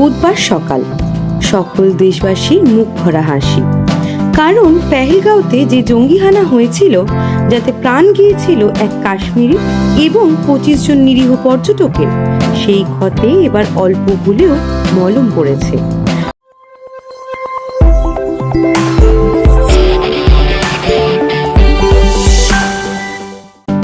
বুধবার সকাল। সকল দেশবাসীর মুখ ভরা হাসি। কারণ পেহেলগাঁওতে যে জঙ্গিহানা হয়েছিল, যাতে প্রাণ গিয়েছিল এক কাশ্মীরি এবং পঁচিশ জন নিরীহ পর্যটকের, সেই ক্ষতে এবার অল্প হলেও মলম পড়েছে।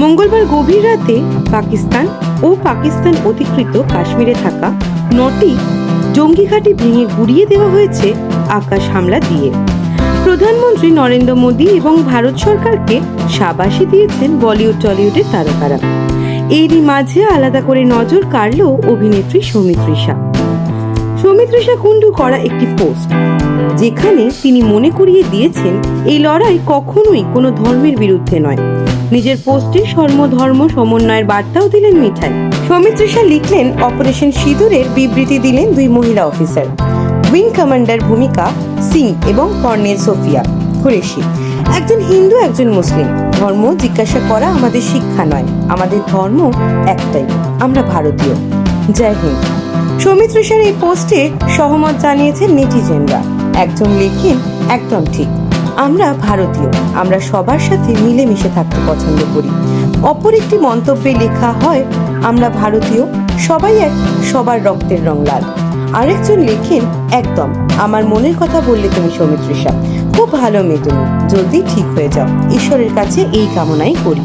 মঙ্গলবার গভীর রাতে পাকিস্তান ও পাকিস্তান অধিকৃত কাশ্মীরে থাকা নটি জঙ্গি ঘাঁটি ভেঙে গুড়িয়ে দেওয়া হয়েছে আকাশ হামলা দিয়ে। প্রধানমন্ত্রী নরেন্দ্র মোদী এবং ভারত সরকারকে সাবাসী দিয়েছেন বলিউড, টলিউডের তারকারা। এরই মাঝে আলাদা করে নজর কাড়ল অভিনেত্রী সৌমিত্রিষা সৌমিত্রিষা কুণ্ডু করা একটি পোস্ট, যেখানে তিনি মনে করিয়ে দিয়েছেন, এই লড়াই কখনোই কোনো ধর্মের বিরুদ্ধে নয়। নিজের পোস্টে সর্বধর্ম সমন্বয়ের বার্তাও দিলেন মিঠাই। সৌমিত্রিষা লিখলেন, অপারেশন সিঁদুরের বিবৃতি দিলেন দুই মহিলা অফিসার। উইং কমান্ডার ভূমিকা সিং এবং কর্নেল সোফিয়া কুরেশি। একজন হিন্দু, একজন মুসলিম। ধর্ম জিজ্ঞাসা করা আমাদের শিক্ষা নয়, আমাদের ধর্ম একটাই। আমরা ভারতীয়। জয় হিন্দ। সৌমিত্রিষার এই পোস্টে সহমত জানিয়েছেন নেটিজেনরা। একজন লেখেন, একদম ঠিক। আমরা ভারতীয়, আমরা সবার সাথে মিলেমিশে থাকতে পছন্দ করি। অপর একটি মন্তব্যে লেখা হয়, আমরা ভারতীয়, সবাই এক, সবার রক্তের রং লাল। আরেকজন লেখেন, একদম, আমার মনের কথা বললে তুমি সৌমিত্রিষা খুব ভালো মেয়ে তুমি, জলদি ঠিক হয়ে যাও, ঈশ্বরের কাছে এই কামনাই করি।